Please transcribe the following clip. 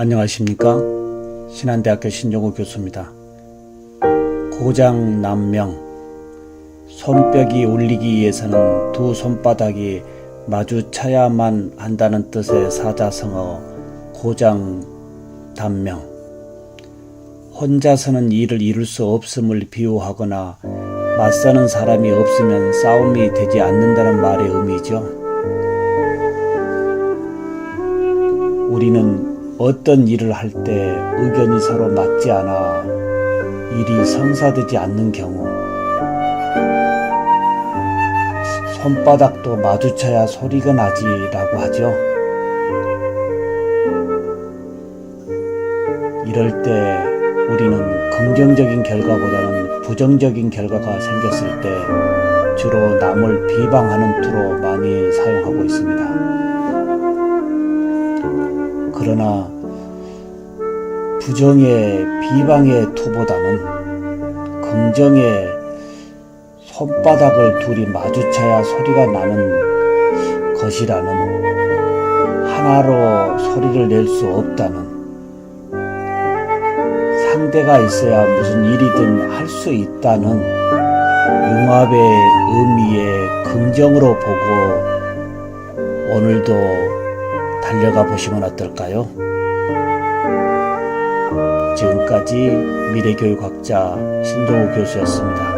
안녕하십니까? 신한대학교 신종우 교수입니다. 고장 남명 손뼉이 울리기 위해서는 두 손바닥이 마주쳐야만 한다는 뜻의 사자성어 고장 단명 혼자서는 일을 이룰 수 없음을 비유하거나 맞서는 사람이 없으면 싸움이 되지 않는다는 말의 의미죠. 우리는 어떤 일을 할 때 의견이 서로 맞지 않아 일이 성사되지 않는 경우 손바닥도 마주쳐야 소리가 나지라고 하죠. 이럴 때 우리는 긍정적인 결과보다는 부정적인 결과가 생겼을 때 주로 남을 비방하는 투로 많이 사용하고 있습니다. 그러나 부정의 비방의 투보다는 긍정의 손바닥을 둘이 마주쳐야 소리가 나는 것이라는 하나로 소리를 낼 수 없다는 상대가 있어야 무슨 일이든 할 수 있다는 융합의 의미에 긍정으로 보고 오늘도 달려가 보시면 어떨까요? 지금까지 미래교육학자 신동우 교수였습니다.